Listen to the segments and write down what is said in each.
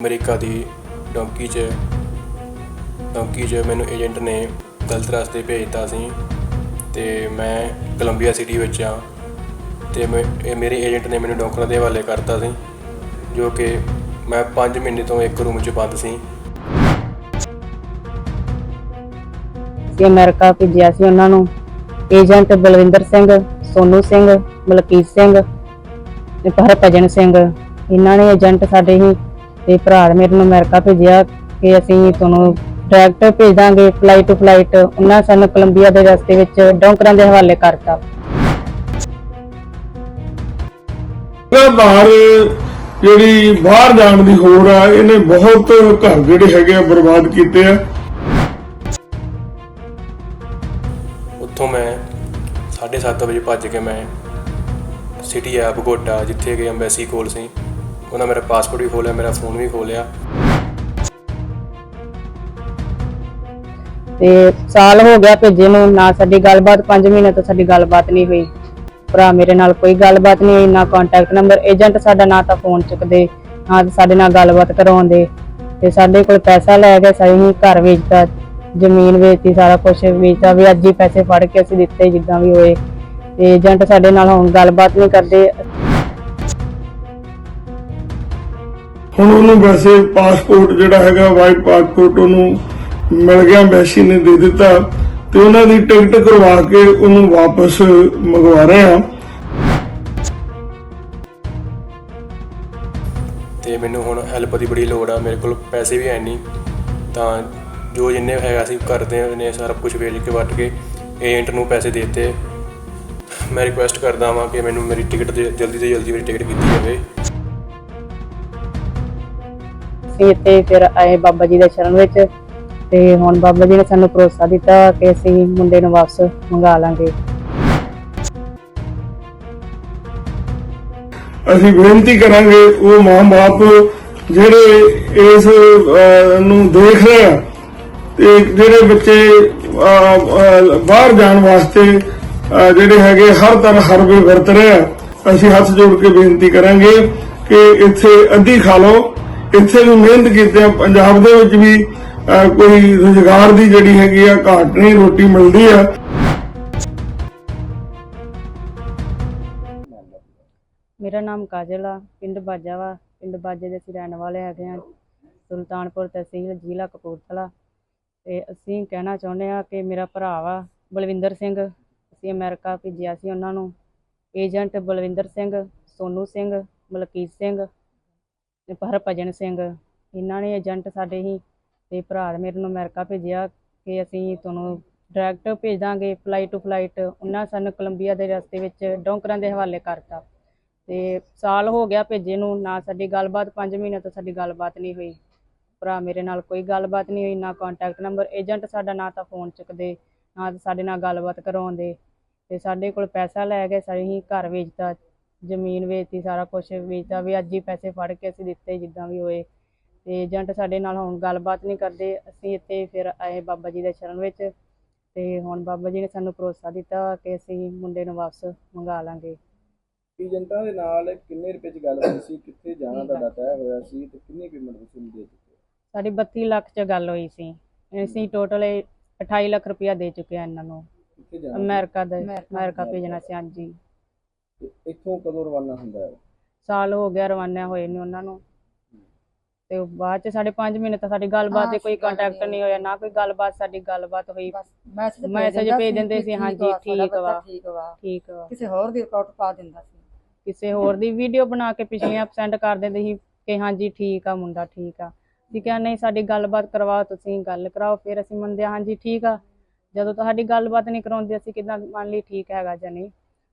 America ਦੀ donkey 'ਚ donkey 'ਚ ਮੈਨੂੰ ਏਜੰਟ ਨੇ ਗਲਤ ਰਸਤੇ ਭੇਜਤਾ ਸੀ ਤੇ ਮੈਂ ਕੋਲੰਬੀਆ ਸਿਟੀ ਵਿੱਚ ਆ ਤੇ ਮੈਂ, ਇਹ ਮੇਰੇ ਏਜੰਟ ਨੇ ਮੈਨੂੰ ਡੌਂਕਰਾਂ ਦੇ ਹਵਾਲੇ ਕਰਤਾ ਸੀ, ਜੋ ਕਿ ਮੈਂ 5 ਮਹੀਨੇ ਤੋਂ ਇੱਕ ਰੂਮ 'ਚ ਬੰਦ ਸੀ। ਅਸੀਂ ਅਮਰੀਕਾ ਭੇਜਿਆ ਸੀ ਉਹਨਾਂ ਨੂੰ। ਏਜੰਟ ਬਲਵਿੰਦਰ ਸਿੰਘ, ਸੋਨੂ ਸਿੰਘ, ਮਲਕੀਤ ਸਿੰਘ ਤੇ ਹਰਭਜਨ ਸਿੰਘ। ਇਹਨਾਂ ਨੇ ਏਜੰਟ ਸਾਡੇ ਹੀ ਤੇ ਭਰਾ ਮੇਰੇ ਨੂੰ ਅਮਰੀਕਾ ਭੇਜਿਆ ਕਿ ਅਸੀਂ ਤੁਹਾਨੂੰ ਡਾਇਰੈਕਟ ਭੇਜ ਦਾਂਗੇ ਫਲਾਈਟ ਟੂ ਫਲਾਈਟ ਉਹਨਾਂ ਸਾਨੂੰ ਕੋਲੰਬੀਆ ਦੇ ਰਸਤੇ ਵਿੱਚ ਡੌਂਕਰਾਂ ਦੇ ਹਵਾਲੇ ਕਰਤਾ। ਲਗਾਤਾਰ ਜਿਹੜੀ ਬਾਹਰ ਜਾਣ ਦੀ ਹੋੜ ਆ ਇਹਨੇ ਬਹੁਤ ਘਰ ਜਿਹੜੇ ਹੈਗੇ ਆ ਬਰਬਾਦ ਕੀਤੇ ਆ। ਉੱਥੋਂ ਮੈਂ 7:30 ਵਜੇ ਭੱਜ ਕੇ ਮੈਂ ਸਿਟੀ ਆ ਬਗੋਟਾ ਜਿੱਥੇ ਕਿ ਐਮਬੈਸੀ ਕੋਲ ਸੀ। ਉਹਨਾਂ ਮੇਰਾ ਪਾਸਪੋਰਟ ਵੀ ਖੋਲਿਆ, ਮੇਰਾ ਫੋਨ ਵੀ ਖੋਲਿਆ। ਤੇ ਸਾਲ ਹੋ ਗਿਆ ਭੇਜੇ ਨੂੰ, ਨਾ ਸਾਡੀ ਗੱਲਬਾਤ 5 ਮਹੀਨੇ ਤੋਂ ਸਾਡੀ ਗੱਲਬਾਤ ਨਹੀਂ ਹੋਈ। ਭਰਾ ਮੇਰੇ ਨਾਲ ਕੋਈ ਗੱਲਬਾਤ ਨਹੀਂ ਹੋਈ, ਨਾ ਕੰਟੈਕਟ ਨੰਬਰ ਏਜੰਟ ਸਾਡਾ ਨਾ ਤਾਂ ਫੋਨ ਚੁੱਕਦੇ, ਨਾ ਸਾਡੇ ਨਾਲ ਗੱਲਬਾਤ ਕਰਾਉਂਦੇ। ਤੇ ਸਾਡੇ ਕੋਲ ਪੈਸਾ ਲੈ ਕੇ ਸਹੀ ਘਰ ਵੇਚਦਾ ਜ਼ਮੀਨ ਵੇਚਤੀ, ਸਾਰਾ ਕੁਝ ਵੇਚਦਾ ਵੀ ਅੱਜ ਹੀ ਪੈਸੇ ਫੜ ਕੇ ਅਸੀਂ ਦਿੱਤੇ, ਜਿੱਦਾਂ ਵੀ ਹੋਏ। ਤੇ ਏਜੰਟ ਸਾਡੇ ਨਾਲ ਹੁਣ ਗੱਲਬਾਤ ਨਹੀਂ ਕਰਦੇ। ਹੁਣ ਉਹਨੂੰ ਵੈਸੇ ਪਾਸਪੋਰਟ ਜਿਹੜਾ ਹੈਗਾ ਵਾਈਟ ਪਾਸਪੋਰਟ ਉਹਨੂੰ ਮਿਲ ਗਿਆ ਐਮਬੈਸੀ ਨੇ ਦੇ ਦਿੱਤਾ ਤੇ ਉਹਨਾਂ ਦੀ ਟਿਕਟ ਕਰਵਾ ਕੇ ਉਹਨੂੰ ਵਾਪਸ ਮੰਗਵਾ ਰਹੇ ਆ ਤੇ ਮੈਨੂੰ ਹੁਣ ਹੈਲਪ ਦੀ ਬੜੀ ਲੋੜ ਆ, ਮੇਰੇ ਕੋਲ ਪੈਸੇ ਵੀ ਹੈ ਨਹੀਂ ਤਾਂ ਜੋ ਜਿੰਨੇ ਹੈਗਾ ਸੀ ਕਰਦੇ ਨੇ ਸਾਰਾ ਕੁਝ ਵੇਚ ਕੇ, ਵੱਟ ਕੇ ਏਜੰਟ ਨੂੰ ਪੈਸੇ ਦੇ ਦਿੱਤੇ। ਮੈਂ ਰਿਕੁਐਸਟ ਕਰਦਾ ਹਾਂ ਕਿ ਮੈਨੂੰ ਮੇਰੀ ਟਿਕਟ ਜਲਦੀ ਤੋਂ ਜਲਦੀ ਮੇਰੀ ਟਿਕਟ ਕੀਤੀ ਜਾਵੇ। ਅਸੀਂ ਇੱਥੇ, ਫਿਰ ਆਏ ਬਾਬਾ ਜੀ ਦੇ ਸ਼ਰਨ ਵਿੱਚ ਤੇ ਹੁਣ ਬਾਬਾ ਜੀ ਨੇ ਸਾਨੂੰ ਭਰੋਸਾ ਦਿੱਤਾ ਕਿ ਅਸੀਂ ਮੁੰਡੇ ਨੂੰ ਵਾਪਸ ਮੰਗਾ ਲਾਂਗੇ। ਅਸੀਂ ਬੇਨਤੀ ਕਰਾਂਗੇ ਉਹ ਮਾਂ-ਬਾਪ ਜਿਹੜੇ ਇਸ ਨੂੰ ਦੇਖ ਰਹੇ ਆ ਤੇ ਜਿਹੜੇ ਬੱਚੇ ਬਾਹਰ ਜਾਣ ਵਾਸਤੇ ਜਿਹੜੇ ਹੈਗੇ ਹਰ ਤਰ੍ਹਾਂ ਹਰਬੇ ਵਰਤ ਰਹੇ ਆ, ਅਸੀਂ ਹੱਥ ਜੋੜ ਕੇ ਬੇਨਤੀ ਕਰਾਂਗੇ ਕਿ ਇੱਥੇ ਅੱਧੀ ਖਾ ਲਓ। ਇੱਥੇ ਵੀ ਮਿਹਨਤ ਕੀਤੀ ਆ। ਪੰਜਾਬ ਦੇ ਵਿੱਚ ਵੀ ਕੋਈ ਰੁਜ਼ਗਾਰ ਦੀ ਜਿਹੜੀ ਹੈਗੀ ਆ, ਘਾਟ ਨਹੀਂ, ਰੋਟੀ ਮਿਲਦੀ ਆ। ਮੇਰਾ ਨਾਮ ਕਾਜਲ ਆ, ਪਿੰਡ ਬਾਜਾ ਵਾ। ਪਿੰਡ ਬਾਜੇ ਦੇ ਅਸੀਂ ਰਹਿਣ ਵਾਲੇ ਹੈਗੇ ਆ, ਸੁਲਤਾਨਪੁਰ ਤਹਿਸੀਲ, ਜ਼ਿਲ੍ਹਾ ਕਪੂਰਥਲਾ। ਤੇ ਅਸੀਂ ਕਹਿਣਾ ਚਾਹੁੰਦੇ ਆ ਕਿ ਮੇਰਾ ਭਰਾ ਵਾ, ਬਲਵਿੰਦਰ ਸਿੰਘ। ਅਸੀਂ ਅਮਰੀਕਾ ਭੇਜਿਆ ਸੀ ਉਹਨਾਂ ਨੂੰ। ਏਜੰਟ ਬਲਵਿੰਦਰ ਸਿੰਘ, ਸੋਨੂ ਸਿੰਘ, ਮਲਕੀਤ ਸਿੰਘ। ਤੇ ਹਰਭਜਨ ਸਿੰਘ, ਇਹਨਾਂ ਨੇ ਏਜੰਟ ਸਾਡੇ ਹੀ ਤੇ ਭਰਾ ਮੇਰੇ ਨੂੰ ਅਮਰੀਕਾ ਭੇਜਿਆ ਕਿ ਅਸੀਂ ਤੁਹਾਨੂੰ ਡਾਇਰੈਕਟ ਭੇਜ ਦਾਂਗੇ ਫਲਾਈਟ ਟੂ ਫਲਾਈਟ ਉਹਨਾਂ ਸਾਨੂੰ ਕੋਲੰਬੀਆ ਦੇ ਰਸਤੇ ਵਿੱਚ ਡੌਂਕਰਾਂ ਦੇ ਹਵਾਲੇ ਕਰਤਾ। ਤੇ ਸਾਲ ਹੋ ਗਿਆ ਭੇਜੇ ਨੂੰ, ਨਾ ਸਾਡੀ ਗੱਲਬਾਤ 5 ਮਹੀਨੇ ਤੋਂ ਸਾਡੀ ਗੱਲਬਾਤ ਨਹੀਂ ਹੋਈ। ਭਰਾ ਮੇਰੇ ਨਾਲ ਕੋਈ ਗੱਲਬਾਤ ਨਹੀਂ ਹੋਈ, ਨਾ ਕੰਟੈਕਟ ਨੰਬਰ ਏਜੰਟ ਸਾਡਾ ਨਾ ਤਾਂ ਫੋਨ ਚੁੱਕਦੇ, ਨਾ ਤਾਂ ਸਾਡੇ ਨਾਲ ਗੱਲਬਾਤ ਕਰਾਉਂਦੇ। ਤੇ ਸਾਡੇ ਕੋਲ ਪੈਸਾ ਲੈ ਕੇ ਹੀ ਘਰ ਵੇਚਤਾ ਜ਼ਮੀਨ ਵੇਚਤੀ ਸਾਰਾ ਕੁਝ ਵੇਚਤਾ ਵੀ ਅੱਜ ਹੀ ਪੈਸੇ ਫੜ ਕੇ ਅਸੀਂ ਦਿੱਤੇ ਜਿੱਦਾਂ ਵੀ ਹੋਏ। ਤੇ ਏਜੰਟ ਸਾਡੇ ਨਾਲ ਹੁਣ ਗੱਲਬਾਤ ਨਹੀਂ ਕਰਦੇ। ਅਸੀਂ ਇੱਥੇ ਫਿਰ ਆਏ ਬਾਬਾ ਜੀ ਦੇ ਸ਼ਰਨ ਵਿੱਚ ਤੇ ਹੁਣ ਬਾਬਾ ਜੀ ਨੇ ਸਾਨੂੰ ਭਰੋਸਾ ਦਿੱਤਾ ਕਿ ਅਸੀਂ ਮੁੰਡੇ ਨੂੰ ਵਾਪਸ ਮੰਗਾ ਲਾਂਗੇ। ਏਜੰਟਾਂ ਦੇ ਨਾਲ ਕਿੰਨੇ ਰੁਪਏ ਚ ਗੱਲ ਹੋਈ ਸੀ? ਕਿੱਥੇ ਜਾਣਾ ਤੁਹਾਡਾ ਤੈਅ ਹੋਇਆ ਸੀ ਤੇ ਕਿੰਨੀ ਪੇਮੈਂਟ ਤੁਸੀਂ ਦੇ ਚੁੱਕੇ? ਸਾਡੀ 32 ਲੱਖ ਚ ਗੱਲ ਹੋਈ ਸੀ। ਅਸੀਂ ਟੋਟਲ 28 ਲੱਖ ਰੁਪਇਆ ਦੇ ਚੁੱਕੇ ਆ ਇਹਨਾਂ ਨੂੰ। ਕਿੱਥੇ ਜਾਣਾ ਅਮਰੀਕਾ ਦਾ ਅਮਰੀਕਾ ਭੇਜਣਾ ਸੀ ਹਾਂਜੀ। ਇੱਥੋਂ ਕਦੋਂ ਰਵਾਨਾ ਹੁੰਦਾ ਹੈ? ਸਾਲ ਹੋ ਗਿਆ ਰਵਾਨਾ ਹੋਏ ਨੇ ਉਹਨਾਂ ਨੂੰ। ਤੇ ਬਾਅਦ ਚ ਸਾਡੇ 5 ਮਹੀਨੇ ਤਾਂ ਸਾਡੀ ਗੱਲਬਾਤ ਤੇ ਕੋਈ ਕੰਟੈਕਟ ਨਹੀਂ ਹੋਇਆ ਨਾ ਕੋਈ ਗੱਲਬਾਤ ਸਾਡੀ ਗੱਲਬਾਤ ਹੋਈ। ਮੈਸੇਜ ਮੈਸੇਜ ਭੇਜ ਦਿੰਦੇ ਸੀ ਹਾਂਜੀ ਠੀਕ ਵਾ ਠੀਕ ਵਾ। ਠੀਕ ਵਾ। ਕਿਸੇ ਹੋਰ ਦੀ ਰਿਪੋਰਟ ਪਾ ਦਿੰਦਾ ਸੀ। ਕਿਸੇ ਹੋਰ ਦੀ ਵੀਡੀਓ ਬਣਾ ਕੇ ਪਿਛਲੀਆਂ ਸੈਂਡ ਕਰ ਦਿੰਦੇ ਸੀ ਕਿ ਹਾਂਜੀ ਠੀਕ ਆ ਮੁੰਡਾ ਠੀਕ ਆ। ਅਸੀਂ ਕਿਹਾ ਨਹੀਂ ਸਾਡੀ ਗੱਲਬਾਤ ਕਰਵਾਓ ਤੁਸੀਂ ਗੱਲ ਕਰਾਓ ਫਿਰ ਅਸੀਂ ਮੰਨਦੇ ਹਾਂ ਹਾਂਜੀ ਠੀਕ ਆ। ਜਦੋਂ ਤੁਹਾਡੀ ਗੱਲਬਾਤ ਨਹੀਂ ਕਰਾਉਂਦੇ ਅਸੀਂ ਕਿਦਾਂ ਮੰਨ ਲਈ ਠੀਕ ਹੈਗਾ ਜਾਂ ਨਹੀਂ।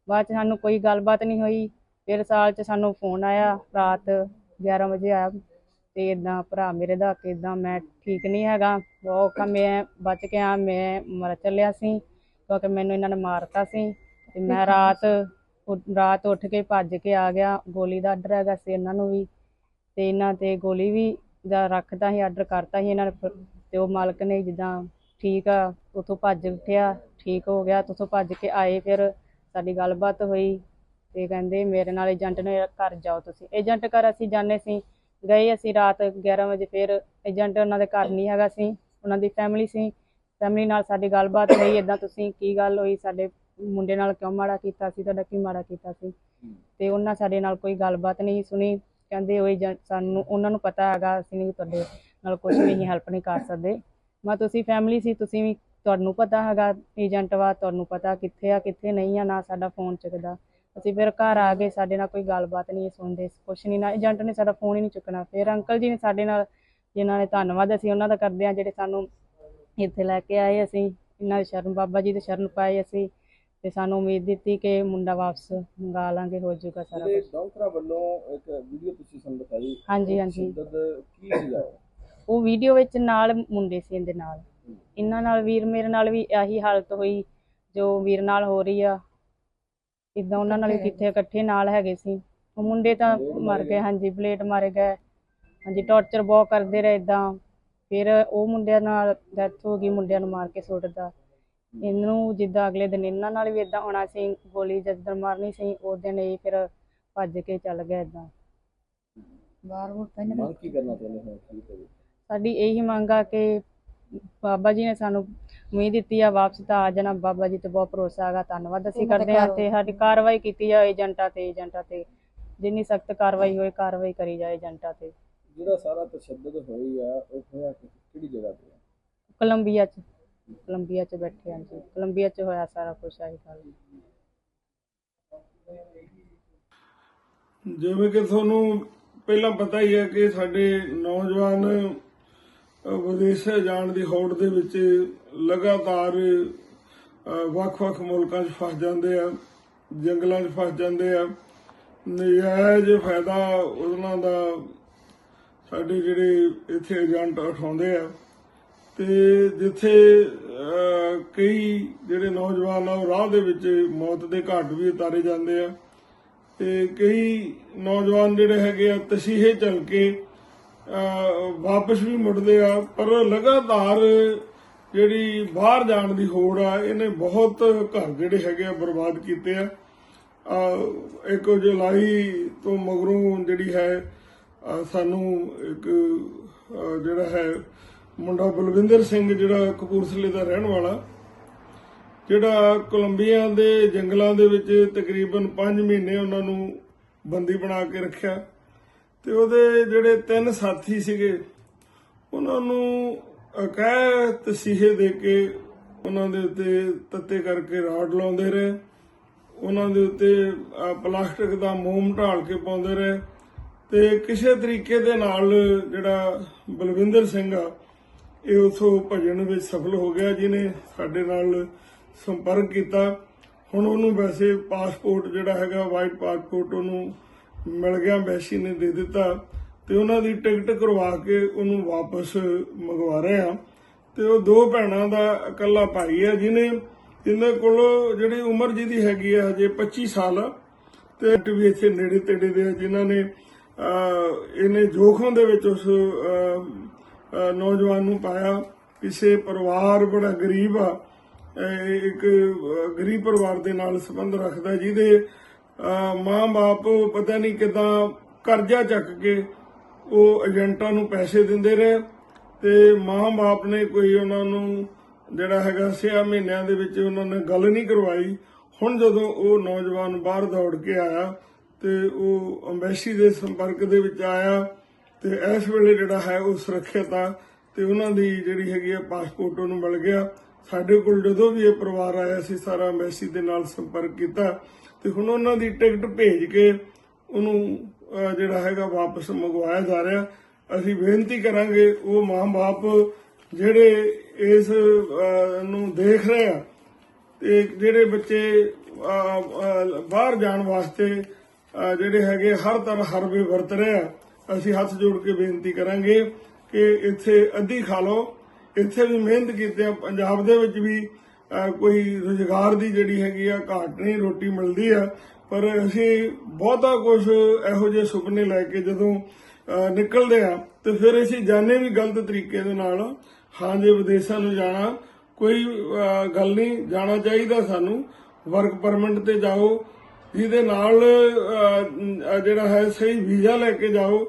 ਬਾਅਦ ਚ ਸਾਨੂੰ ਕੋਈ ਗੱਲਬਾਤ ਨਹੀਂ ਹੋਈ। ਫਿਰ ਸਾਲ ਚ ਸਾਨੂੰ ਫੋਨ ਆਇਆ ਰਾਤ 11 ਵਜੇ ਆਇਆ ਤੇ ਇਦਾਂ ਭਰਾ ਮੇਰੇ ਦਾ ਕਿ ਇਦਾਂ ਮੈਂ ਠੀਕ ਨਹੀਂ ਹੈਗਾ। ਬਹੁਤ ਔਖਾ ਮੈਂ ਬਚ ਕੇ ਆ ਮੈਂ ਮਰ ਚੱਲਿਆ ਸੀ। ਕਿਉਂਕਿ ਮੈਨੂੰ ਇਹਨਾਂ ਨੇ ਮਾਰਤਾ ਸੀ। ਤੇ ਮੈਂ ਰਾਤ ਰਾਤ ਉੱਠ ਕੇ ਭੱਜ ਕੇ ਆ ਗਿਆ। ਗੋਲੀ ਦਾ ਆਰਡਰ ਹੈਗਾ ਸੀ ਇਹਨਾਂ ਨੂੰ ਵੀ। ਤੇ ਇਹਨਾਂ ਤੇ ਗੋਲੀ ਵੀ ਦਾ ਰੱਖਤਾ ਸੀ ਆਰਡਰ ਕਰਤਾ ਸੀ ਇਹਨਾਂ ਨੇ ਤੇ ਉਹ ਮਾਲਕ ਨੇ ਜਿੱਦਾਂ ਠੀਕ ਆ ਉਥੋਂ ਭੱਜ ਉੱਠਿਆ ਠੀਕ ਹੋ ਗਿਆ। ਉੱਥੋਂ ਭੱਜ ਕੇ ਆਏ ਫਿਰ ਸਾਡੀ ਗੱਲਬਾਤ ਹੋਈ ਤੇ ਕਹਿੰਦੇ ਮੇਰੇ ਨਾਲ ਏਜੰਟ ਨੇ ਘਰ ਜਾਓ ਤੁਸੀਂ। ਏਜੰਟ ਘਰ ਅਸੀਂ ਜਾਂਦੇ ਸੀ, ਗਏ ਅਸੀਂ ਰਾਤ 11 ਵਜੇ ਫਿਰ ਏਜੰਟ ਉਹਨਾਂ ਦੇ ਘਰ ਨਹੀਂ ਹੈਗਾ ਸੀ, ਉਹਨਾਂ ਦੀ ਫੈਮਿਲੀ ਸੀ। ਫੈਮਿਲੀ ਨਾਲ ਸਾਡੀ ਗੱਲਬਾਤ ਹੋਈ ਇਦਾਂ ਤੁਸੀਂ ਕੀ ਗੱਲ ਹੋਈ, ਸਾਡੇ ਮੁੰਡੇ ਨਾਲ ਕਿਉਂ ਮਾੜਾ ਕੀਤਾ ਸੀ, ਤੁਹਾਡਾ ਕੀ ਮਾੜਾ ਕੀਤਾ ਸੀ? ਤੇ ਉਹਨਾਂ ਸਾਡੇ ਨਾਲ ਕੋਈ ਗੱਲਬਾਤ ਨਹੀਂ ਸੁਣੀ। ਕਹਿੰਦੇ ਉਹ ਏਜੰਟ ਸਾਨੂੰ, ਉਹਨਾਂ ਨੂੰ ਪਤਾ ਹੈਗਾ, ਅਸੀਂ ਨਹੀਂ, ਤੁਹਾਡੇ ਨਾਲ ਕੁਝ ਵੀ ਨਹੀਂ ਹੈਲਪ ਨਹੀਂ ਕਰ ਸਕਦੇ। ਮੈਂ ਤੁਸੀਂ ਫੈਮਿਲੀ ਸੀ, ਤੁਸੀਂ ਵੀ ਤੁਹਾਨੂੰ ਪਤਾ ਹੈਗਾ ਏਜੰਟ ਵਾ ਤੁਹਾਨੂੰ ਪਤਾ ਕਿੱਥੇ ਆ ਕਿੱਥੇ ਨਹੀਂ ਆ ਨਾ ਸਾਡਾ ਫੋਨ ਚੱਕਦਾ। ਅਸੀਂ ਫਿਰ ਘਰ ਆ ਗਏ ਸਾਡੇ ਨਾਲ ਕੋਈ ਗੱਲਬਾਤ ਨਹੀਂ ਸੁਣਦੇ ਕੁਛ ਨਹੀਂ ਨਾ ਏਜੰਟ ਨੇ ਸਾਡਾ ਫੋਨ ਹੀ ਨਹੀਂ ਚੁੱਕਣਾ। ਫਿਰ ਅੰਕਲ ਜੀ ਨੇ ਸਾਡੇ ਨਾਲ ਜਿਨ੍ਹਾਂ ਨੇ ਧੰਨਵਾਦ ਅਸੀਂ ਉਹਨਾਂ ਦਾ ਕਰਦੇ ਹਾਂ ਜਿਹੜੇ ਸਾਨੂੰ ਇੱਥੇ ਲੈ ਕੇ ਆਏ ਅਸੀਂ ਇਹਨਾਂ ਦੇ ਸ਼ਰਨ ਬਾਬਾ ਜੀ ਦੇ ਸ਼ਰਨ ਪਾਏ ਅਸੀਂ ਤੇ ਸਾਨੂੰ ਉਮੀਦ ਦਿੱਤੀ ਕਿ ਮੁੰਡਾ ਵਾਪਸ ਮੰਗਾ ਲਾਂਗੇ ਹੋ ਜਾਊਗਾ ਸਾਰਾ ਕੁਝ ਡਾਕਟਰਾਂ ਵੱਲੋਂ ਇੱਕ ਵੀਡੀਓ ਤੁਸੀਂ ਸਾਨੂੰ ਦਿਖਾਈ ਹਾਂਜੀ ਹਾਂਜੀ। ਕੀ ਸੀਗਾ? ਉਹ ਵੀਡੀਓ ਵਿੱਚ ਨਾਲ ਮੁੰਡੇ ਸੀ ਇਹਦੇ ਨਾਲ। ਇਹਨਾਂ ਨਾਲ ਵੀਰ ਮੇਰੇ ਨਾਲ ਵੀ ਆਹੀ ਹਾਲਤ ਹੋਈ ਜੋ ਵੀਰ ਨਾਲ ਹੋ ਰਹੀ ਆ। ਇਦਾਂ ਉਹਨਾਂ ਨਾਲ ਵੀ ਕਿੱਥੇ ਇਕੱਠੇ ਨਾਲ ਹੈਗੇ ਸੀ। ਉਹ ਮੁੰਡੇ ਤਾਂ ਮਰ ਗਏ ਹਾਂਜੀ ਬਲੇਡ ਮਾਰੇ ਗਏ। ਹਾਂਜੀ ਟੌਰਚਰ ਬਹੁਤ ਕਰਦੇ ਰਹੇ ਇਦਾਂ ਫਿਰ ਉਹ ਮੁੰਡਿਆਂ ਨਾਲ ਡੈਥ ਹੋ ਗਈ ਮੁੰਡਿਆਂ ਨੂੰ ਮਾਰ ਕੇ ਸੁੱਟਦਾ ਇਹਨੂੰ ਜਿੱਦਾਂ ਅਗਲੇ ਦਿਨ ਇਹਨਾਂ ਨਾਲ ਵੀ ਇਦਾਂ ਹੋਣਾ ਸੀ ਗੋਲੀ ਜਦੋਂ ਮਾਰਨੀ ਸੀ ਉਸ ਦਿਨ ਇਹ ਫਿਰ ਭੱਜ ਕੇ ਚੱਲ ਗਿਆ ਇਦਾਂ ਬਾਹਰ ਬੁਰ ਤਾਂ ਨਹੀਂ ਮੰਗ ਕੀ ਕਰਨਾ ਚਾਹੁੰਦੇ ਹੋ? ਕੀ ਕਰੇ ਸਾਡੀ ਇਹੀ ਮੰਗ ਆ ਕਿ ਬਾਬਾ ਜੀ ਨੇ ਸਾਨੂੰ ਉਮੀਦ ਦਿੱਤੀ ਆ ਵਾਪਸ ਤਾਂ ਆ ਜਾਣਾ। ਬਾਬਾ ਜੀ ਤੇ ਬਹੁਤ ਭਰੋਸਾ ਹੈਗਾ ਧੰਨਵਾਦ। ਅਸੀਂ ਕਰਦੇ ਹਾਂ। ਤੇ ਸਾਡੀ ਕਾਰਵਾਈ ਕੀਤੀ ਜਾਏ ਏਜੰਟਾਂ ਤੇ ਏਜੰਟਾਂ ਤੇ। ਜਿੰਨੀ ਸਖਤ ਕਾਰਵਾਈ ਹੋਏ ਕਾਰਵਾਈ ਕਰੀ ਜਾਏ ਏਜੰਟਾਂ ਤੇ। ਜਿਹੜਾ ਸਾਰਾ ਤਸ਼ੱਦਦ ਹੋਈ ਆ ਉਹ ਹੋਇਆ ਕਿਹੜੀ ਜਗ੍ਹਾ ਤੇ ਆ? ਕੋਲੰਬੀਆ ਚ। ਕੋਲੰਬੀਆ ਚ ਬੈਠੇ ਹਾਂ ਜੀ। ਕੋਲੰਬੀਆ ਚ ਹੋਇਆ ਸਾਰਾ ਕੁਝ ਆਹੀ ਗੱਲ। ਜਿਵੇਂ ਕਿ ਤੁਹਾਨੂੰ ਪਹਿਲਾਂ ਪਤਾ ਹੀ ਹੈ ਕਿ ਸਾਡੇ ਨੌਜਵਾਨ ਵਿਦੇਸ਼ ਜਾਣ ਦੀ ਹੋੜ ਦੇ ਵਿੱਚ ਲਗਾਤਾਰ ਵੱਖ-ਵੱਖ ਮੁਲਕਾਂ 'ਚ ਫਸ ਜਾਂਦੇ ਆ, ਜੰਗਲਾਂ 'ਚ ਫਸ ਜਾਂਦੇ ਆ। ਨਜਾਇਜ਼ ਫਾਇਦਾ ਉਹਨਾਂ ਦਾ ਸਾਡੇ ਜਿਹੜੇ ਇੱਥੇ ਏਜੰਟ ਉਠਾਉਂਦੇ ਆ। ਤੇ ਜਿੱਥੇ ਕਈ ਜਿਹੜੇ ਨੌਜਵਾਨ ਆ, ਉਹ ਰਾਹ ਦੇ ਵਿੱਚ ਮੌਤ ਦੇ ਘਾਟ ਵੀ ਉਤਾਰੇ ਜਾਂਦੇ ਆ। ਤੇ ਕਈ ਨੌਜਵਾਨ ਜਿਹੜੇ ਹੈਗੇ ਆ, ਤਸੀਹੇ ਚੱਲ ਕੇ ਵਾਪਸ ਵੀ ਮੁੜਦੇ ਆ, ਪਰ ਲਗਾਤਾਰ ਜਿਹੜੀ ਬਾਹਰ ਜਾਣ ਦੀ ਹੋੜ ਆ, ਇਹਨੇ ਬਹੁਤ ਘਰ ਜਿਹੜੇ ਹੈਗੇ ਆ ਬਰਬਾਦ ਕੀਤੇ ਆ। ਇੱਕ ਜੁਲਾਈ ਤੋਂ ਮਗਰੋਂ ਜਿਹੜੀ ਹੈ ਸਾਨੂੰ ਇੱਕ ਜਿਹੜਾ ਹੈ, ਮੁੰਡਾ ਬਲਵਿੰਦਰ ਸਿੰਘ ਜਿਹੜਾ ਕਪੂਰਥਲੇ ਦਾ ਰਹਿਣ ਵਾਲਾ, ਜਿਹੜਾ ਕੋਲੰਬੀਆ ਦੇ ਜੰਗਲਾਂ ਦੇ ਵਿੱਚ ਤਕਰੀਬਨ 5 ਮਹੀਨੇ ਉਹਨਾਂ ਨੂੰ ਬੰਦੀ ਬਣਾ ਕੇ ਰੱਖਿਆ। ਤੇ ਉਹਦੇ ਜਿਹੜੇ ਤਿੰਨ ਸਾਥੀ ਸੀਗੇ, ਉਹਨਾਂ ਨੂੰ ਅਕਹਿ ਤਸੀਹੇ ਦੇ ਕੇ ਉਹਨਾਂ ਦੇ ਉੱਤੇ ਤੱਤੇ ਕਰਕੇ ਰਾਡ ਲਾਉਂਦੇ ਰਹੇ। ਉਹਨਾਂ ਦੇ ਉੱਤੇ ਪਲਾਸਟਿਕ ਦਾ ਮੋਮ ਢਾਲ ਕੇ ਪਾਉਂਦੇ ਰਹੇ। ਤੇ ਕਿਸੇ ਤਰੀਕੇ ਦੇ ਨਾਲ ਜਿਹੜਾ ਬਲਵਿੰਦਰ ਸਿੰਘ ਆ, ਇਹ ਉਥੋਂ ਭਜਣ ਵਿੱਚ ਸਫਲ ਹੋ ਗਿਆ, ਜਿਹਨੇ ਸਾਡੇ ਨਾਲ ਸੰਪਰਕ ਕੀਤਾ। ਹੁਣ ਉਹਨੂੰ ਵੈਸੇ ਪਾਸਪੋਰਟ ਜਿਹੜਾ ਹੈਗਾ ਵਾਈਟ ਪਾਸਪੋਰਟ ਉਹਨੂੰ ਮਿਲ ਗਿਆ ਐਮਬੈਸੀ ਨੇ ਦੇ ਦਿੱਤਾ ਤੇ ਉਹਨਾਂ ਦੀ ਟਿਕਟ ਕਰਵਾ ਕੇ ਉਹਨੂੰ ਵਾਪਸ ਮੰਗਵਾ ਰਹੇ ਆ ਤੇ ਉਹ ਦੋ ਭੈਣਾਂ ਦਾ ਇਕੱਲਾ ਭਾਈ ਆ ਜਿਹਨੇ ਇਹਨਾਂ ਕੋਲ ਜਿਹੜੀ ਉਮਰ ਜਿਹਦੀ ਹੈਗੀ ਆ ਹਜੇ 25 ਸਾਲ ਆ ਤੇ ਵੀ ਇੱਥੇ ਨੇੜੇ ਤੇੜੇ ਦੇ ਆ ਜਿਨ੍ਹਾਂ ਨੇ ਇਹਨੇ ਜੋਖਮ ਦੇ ਵਿੱਚ ਉਸ ਨੌਜਵਾਨ ਨੂੰ ਪਾਇਆ। ਕਿਸੇ ਪਰਿਵਾਰ ਬੜਾ ਗਰੀਬ ਆ ਇੱਕ ਗਰੀਬ ਪਰਿਵਾਰ ਦੇ ਨਾਲ ਸੰਬੰਧ ਰੱਖਦਾ, ਜਿਹਦੇ ਮਾਂ-ਬਾਪ ਪਤਾ ਨਹੀਂ ਕਿਦਾਂ ਕਰਜ਼ਾ ਚੱਕ ਕੇ ਉਹ ਏਜੰਟਾਂ ਨੂੰ ਪੈਸੇ ਦਿੰਦੇ ਰਹੇ ਤੇ ਮਾਂ-ਬਾਪ ਨੇ ਕੋਈ ਉਹਨਾਂ ਨੂੰ ਜਿਹੜਾ ਹੈਗਾ 6 ਮਹੀਨਿਆਂ ਦੇ ਵਿੱਚ ਉਹਨਾਂ ਨੇ ਗੱਲ ਨਹੀਂ ਕਰਵਾਈ। ਹੁਣ ਜਦੋਂ ਉਹ ਨੌਜਵਾਨ ਬਾਹਰ ਦੌੜ ਕੇ ਆਇਆ ਤੇ ਉਹ ਅੰਬੈਸੀ ਦੇ ਸੰਪਰਕ ਦੇ ਵਿੱਚ ਆਇਆ ਤੇ ਇਸ ਵੇਲੇ ਜਿਹੜਾ ਹੈ ਉਹ ਸੁਰੱਖਿਅਤ ਆ ਤੇ ਉਹਨਾਂ ਦੀ ਜਿਹੜੀ ਹੈਗੀ ਆ ਪਾਸਪੋਰਟ ਉਹਨੂੰ ਮਿਲ ਗਿਆ। ਸਾਡੇ ਕੋਲ ਜਦੋਂ ਵੀ ਇਹ ਪਰਿਵਾਰ ਆਇਆ ਸੀ, ਸਾਰਾ ਅੰਬੈਸੀ ਦੇ ਨਾਲ ਸੰਪਰਕ ਕੀਤਾ। ਤੇ ਹੁਣ ਉਹਨਾਂ ਦੀ ਟਿਕਟ ਭੇਜ ਕੇ ਉਹਨੂੰ ਜਿਹੜਾ ਹੈਗਾ ਵਾਪਸ ਮੰਗਵਾਇਆ ਜਾ ਰਿਹਾ। ਅਸੀਂ ਬੇਨਤੀ ਕਰਾਂਗੇ ਉਹ ਮਾਂ-ਬਾਪ ਜਿਹੜੇ ਇਸ ਨੂੰ ਦੇਖ ਰਹੇ ਆ ਤੇ ਜਿਹੜੇ ਬੱਚੇ ਬਾਹਰ ਜਾਣ ਵਾਸਤੇ ਜਿਹੜੇ ਹੈਗੇ ਹਰ ਤਰ੍ਹਾਂ ਹਰਬੇ ਵਰਤ ਰਹੇ ਆ, ਅਸੀਂ ਹੱਥ ਜੋੜ ਕੇ ਬੇਨਤੀ ਕਰਾਂਗੇ ਕਿ ਇੱਥੇ ਅੱਧੀ ਖਾ ਲਓ। ਇੱਥੇ ਵੀ ਮਿਹਨਤ ਕੀਤੀ ਆ। ਪੰਜਾਬ ਦੇ ਵਿੱਚ ਵੀ ਕੋਈ ਰੁਜ਼ਗਾਰ ਦੀ ਜਿਹੜੀ ਹੈਗੀ ਆ, ਘਾਟ ਨਹੀਂ, ਰੋਟੀ ਮਿਲਦੀ ਆ। ਪਰ ਅਸੀਂ ਬਹੁਤਾ ਕੁਝ ਇਹੋ ਜਿਹੇ ਸੁਪਨੇ ਲੈ ਕੇ ਜਦੋਂ ਨਿਕਲਦੇ ਆ, ਤੇ ਫਿਰ ਅਸੀਂ ਜਾਣੇ ਵੀ ਗਲਤ ਤਰੀਕੇ ਦੇ ਨਾਲ, ਹਾਂ ਜੇ ਵਿਦੇਸ਼ਾਂ ਨੂੰ ਜਾਣਾ, ਕੋਈ ਗੱਲ ਨਹੀਂ, ਜਾਣਾ ਚਾਹੀਦਾ ਸਾਨੂੰ ਵਰਕ ਪਰਮਿਟ ਤੇ ਜਾਓ, ਜਿਹਦੇ ਨਾਲ ਜਿਹੜਾ ਹੈ, ਸਹੀ ਵੀਜ਼ਾ ਲੈ ਕੇ ਜਾਓ,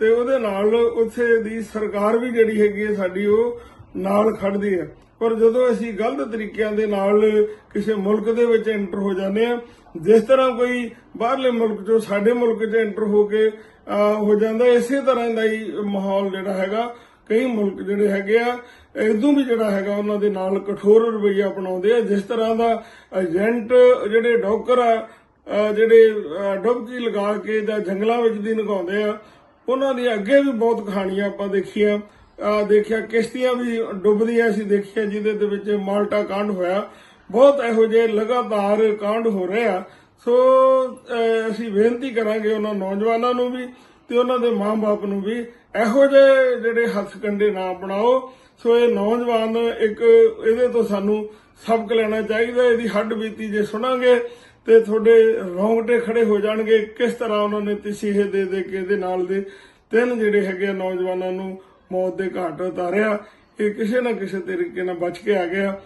ਤੇ ਉਹਦੇ ਨਾਲ ਉੱਥੇ ਦੀ ਸਰਕਾਰ ਵੀ ਜਿਹੜੀ ਹੈਗੀ ਹੈ ਸਾਡੀ, ਉਹ ਨਾਲ ਖੜਦੀ ਆ। ਪਰ ਜਦੋਂ ਅਸੀਂ ਗਲਤ ਤਰੀਕਿਆਂ ਦੇ ਨਾਲ ਕਿਸੇ ਮੁਲਕ ਦੇ ਵਿੱਚ ਐਂਟਰ ਹੋ ਜਾਂਦੇ ਆ, ਜਿਸ ਤਰ੍ਹਾਂ ਕੋਈ ਬਾਹਰਲੇ ਮੁਲਕ ਚੋਂ ਸਾਡੇ ਮੁਲਕ 'ਚ ਐਂਟਰ ਹੋ ਕੇ ਹੋ ਜਾਂਦਾ, ਇਸੇ ਤਰ੍ਹਾਂ ਦਾ ਹੀ ਮਾਹੌਲ ਜਿਹੜਾ ਹੈਗਾ, ਕਈ ਮੁਲਕ ਜਿਹੜੇ ਹੈਗੇ ਆ, ਇਦੋਂ ਵੀ ਜਿਹੜਾ ਹੈਗਾ ਉਹਨਾਂ ਦੇ ਨਾਲ ਕਠੋਰ ਰਵੱਈਆ ਅਪਣਾਉਂਦੇ ਆ, ਜਿਸ ਤਰ੍ਹਾਂ ਦਾ ਏਜੰਟ ਜਿਹੜੇ ਡੋਕਰ ਆ ਜਿਹੜੇ, ਅਹ, ਡੁਬਕੀ ਲਗਾ ਕੇ ਜਾਂ ਜੰਗਲਾਂ ਵਿੱਚ ਦੀ ਨਗਾਉਂਦੇ ਆ, ਉਹਨਾਂ ਦੀ ਅੱਗੇ ਵੀ ਬਹੁਤ ਕਹਾਣੀਆਂ ਆਪਾਂ ਦੇਖੀਆਂ। ਦੇਖਿਆ, ਕਿਸ਼ਤੀਆਂ ਵੀ ਡੁੱਬਦੀਆਂ ਸੀ, ਦੇਖੀਆਂ ਜਿਹਦੇ ਦੇ ਵਿੱਚ ਮਾਲਟਾ ਕਾਂਡ ਹੋਇਆ। ਬਹੁਤ ਇਹੋ ਜਿਹੇ ਲਗਾਤਾਰ ਕਾਂਡ ਹੋ ਰਹੇ ਆ। ਸੋ ਅਸੀਂ ਬੇਨਤੀ ਕਰਾਂਗੇ ਉਹਨਾਂ ਨੌਜਵਾਨਾਂ ਨੂੰ ਵੀ ਤੇ ਉਹਨਾਂ ਦੇ ਮਾਂ-ਬਾਪ ਨੂੰ ਵੀ ਇਹੋ ਜਿਹੇ ਜਿਹੜੇ ਹੱਥ ਕੰਡੇ ਨਾ ਅਪਣਾਓ ਸੋ, ਇਹ ਨੌਜਵਾਨ ਇੱਕ ਇਹਦੇ ਤੋਂ ਸਾਨੂੰ ਸਬਕ ਲੈਣਾ ਚਾਹੀਦਾ, ਇਹਦੀ ਹੱਡ ਬੀਤੀ ਜੇ ਸੁਣਾਂਗੇ ਤੇ ਤੁਹਾਡੇ ਰੌਂਗਟੇ ਖੜੇ ਹੋ ਜਾਣਗੇ ਕਿਸ ਤਰ੍ਹਾਂ ਉਹਨਾਂ ਨੇ ਤਸੀਹੇ ਦੇ ਦੇ ਕੇ ਇਹਦੇ ਨਾਲ ਦੇ ਤਿੰਨ ਜਿਹੜੇ ਹੈਗੇ ਆ ਨੌਜਵਾਨਾਂ ਨੂੰ ਮੌਤ ਦੇ ਘਾਟ ਉਤਾਰਿਆ। ਇਹ ਕਿਸੇ ਨਾ ਕਿਸੇ ਤਰੀਕੇ ਨਾਲ ਬਚ ਕੇ ਆ ਗਿਆ।